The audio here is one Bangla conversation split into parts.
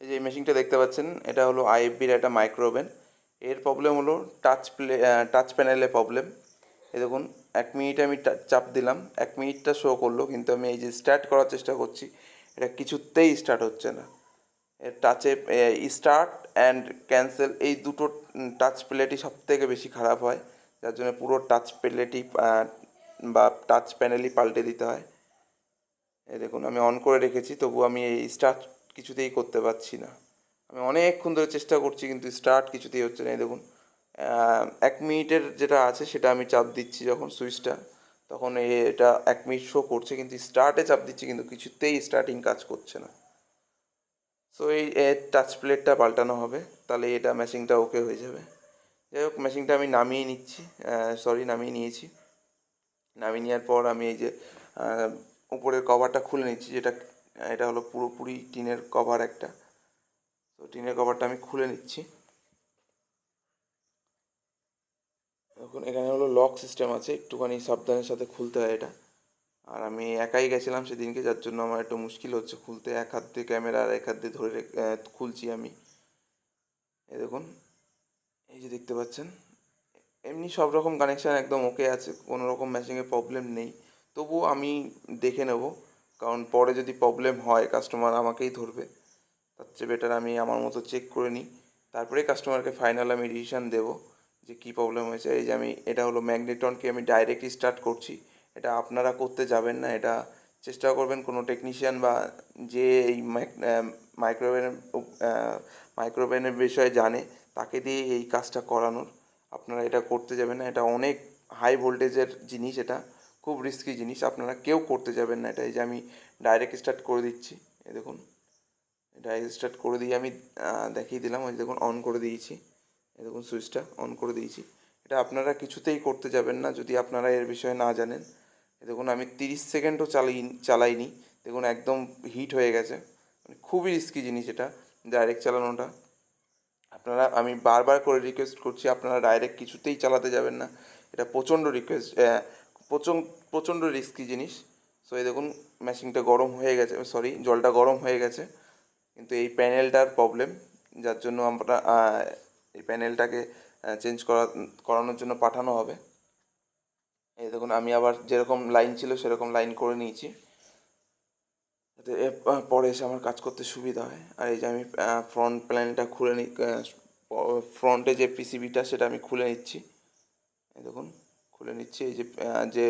এই যে এই মেশিনটা দেখতে পাচ্ছেন, এটা হলো আইএফবির একটা মাইক্রো ওভেন এর প্রবলেম হলো টাচ প্লে টাচ প্যানেলে প্রবলেম এই দেখুন, এক মিনিট আমি চাপ দিলাম। এক মিনিটটা শো করল, কিন্তু আমি এই যে স্টার্ট করার চেষ্টা করছি, এটা কিছুতেই স্টার্ট হচ্ছে না। এর টাচে স্টার্ট অ্যান্ড ক্যান্সেল এই দুটো টাচ প্লেটই সব থেকে বেশি খারাপ হয়। যার জন্য পুরো টাচ প্লেটই বা টাচ প্যানেলই পাল্টে দিতে হয়। এই দেখুন, আমি অন করে রেখেছি তবু আমি এই স্টার্ট কিছুতেই করতে পারছি না। আমি অনেকক্ষণ ধরে চেষ্টা করছি, কিন্তু স্টার্ট কিছুতেই হচ্ছে না। এই দেখুন এক মিনিটের যেটা আছে, সেটা আমি চাপ দিচ্ছি যখন সুইচটা, তখন এটা এক মিনিট শো করছে, কিন্তু স্টার্টে চাপ দিচ্ছি, কিন্তু কিছুতেই স্টার্টিং কাজ করছে না। সো এই টাচ প্লেটটা পাল্টানো হবে, তাহলে এটা ম্যাচিংটা ওকে হয়ে যাবে। যাই হোক ম্যাচিংটা আমি নামিয়ে নিচ্ছি সরি নামিয়ে নিয়েছি। নামিয়ে নেওয়ার পর আমি এই যে উপরের কভারটা খুলে নিচ্ছি, যেটা এটা হলো পুরোপুরি টিনের কভার একটা। তো টিনের কভারটা আমি খুলে নিচ্ছি। এখন এখানে হলো লক সিস্টেম আছে, একটুখানি সাবধানের সাথে খুলতে হয় এটা। আর আমি একাই গেছিলাম সেদিনকে, যার জন্য আমার একটু মুশকিল হচ্ছে খুলতে। এক হাত দিয়ে ক্যামেরা আর এক হাত দিয়ে ধরে খুলছি আমি। এই দেখুন, এই যে দেখতে পাচ্ছেন, এমনি সব রকম কানেকশান একদম ওকে আছে, কোনো রকম ম্যাচিংয়ে প্রবলেম নেই। তবুও আমি দেখে নেব। কারণ পরে যদি প্রবলেম হয় কাস্টমার আমাকেই ধরবে। তার চেয়ে বেটার আমি আমার মতো চেক করে নিই। তারপরে কাস্টমারকে ফাইনাল আমি ডিসিশান দেবো যে কী প্রবলেম হয়েছে। এই যে আমি, এটা হলো ম্যাগনেটনকে আমি ডাইরেক্টলি স্টার্ট করছি। এটা আপনারা করতে যাবেন না। এটা চেষ্টা করবেন কোনো টেকনিশিয়ান বা যে এই মাইক্রোওভেনের মাইক্রোওভেনের বিষয়ে জানে, তাকে দিয়ে এই কাজটা করানোর। আপনারা এটা করতে যাবেন না। এটা অনেক হাই ভোল্টেজের জিনিস এটা। খুব রিস্কি জিনিস। আপনারা কেউ করতে যাবেন না। এটা এই যে আমি ডাইরেক্ট স্টার্ট করে দিচ্ছি। এই দেখুন ডাইরেক্ট স্টার্ট করে দিয়ে আমি দেখিয়ে দিলাম। ওই দেখুন অন করে দিয়েছি। এই দেখুন সুইচটা অন করে দিয়েছি। এটা আপনারা কিছুতেই করতে যাবেন না, যদি আপনারা এর বিষয়ে না জানেন। দেখুন, আমি তিরিশ সেকেন্ডও চালাই চালাইনি। দেখুন, একদম হিট হয়ে গেছে। মানে খুবই রিস্কি জিনিস এটা ডাইরেক্ট চালানোটা। আপনারা, আমি বারবার করে রিকোয়েস্ট করছি, আপনারা ডাইরেক্ট কিছুতেই চালাতে যাবেন না। এটা প্রচণ্ড রিকোয়েস্ট প্রচণ্ড প্রচণ্ড রিস্কি জিনিস। সো এই দেখুন মেশিনটা গরম হয়ে গেছে সরি জলটা গরম হয়ে গেছে। কিন্তু এই প্যানেলটার প্রবলেম যার জন্য আমরা এই প্যানেলটাকে চেঞ্জ করা, করানোর জন্য পাঠানো হবে। এই দেখুন, আমি আবার যেরকম লাইন ছিল, সেরকম লাইন করে নিয়েছি। পরে এসে আমার কাজ করতে সুবিধা হয়। আর এই যে আমি ফ্রন্ট প্ল্যানটা খুলে নি ফ্রন্টে যে পিসিবিটা সেটা আমি খুলে নিচ্ছি। দেখুন। খুলে নিচ্ছি, এই যে যে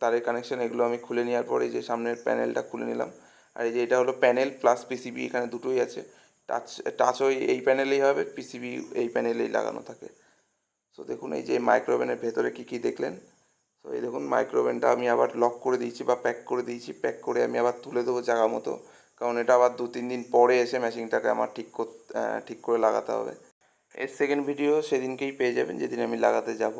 তারের কানেকশন এগুলো আমি খুলে নেওয়ার পরে এই যে সামনের প্যানেলটা খুলে নিলাম। আর এই যে এটা হলো প্যানেল প্লাস পিসিবি এখানে দুটোই আছে। টাচ টাচ ওই, এই প্যানেলেই হবে পিসিবি এই প্যানেলেই লাগানো থাকে। সো দেখুন এই যে মাইক্রোওভেনের ভেতরে কী কী দেখলেন? তো এই দেখুন মাইক্রোওভেনটা আমি আবার লক করে দিয়েছি বা প্যাক করে দিয়েছি। প্যাক করে আমি আবার তুলে দেবো জায়গা মতো। কারণ এটা আবার দু তিন দিন পরে এসে মেশিনটাকে আমার ঠিক ঠিক করে লাগাতে হবে। এর সেকেন্ড ভিডিও সেদিনকেই পেয়ে যাবেন, যেদিন আমি লাগাতে যাব।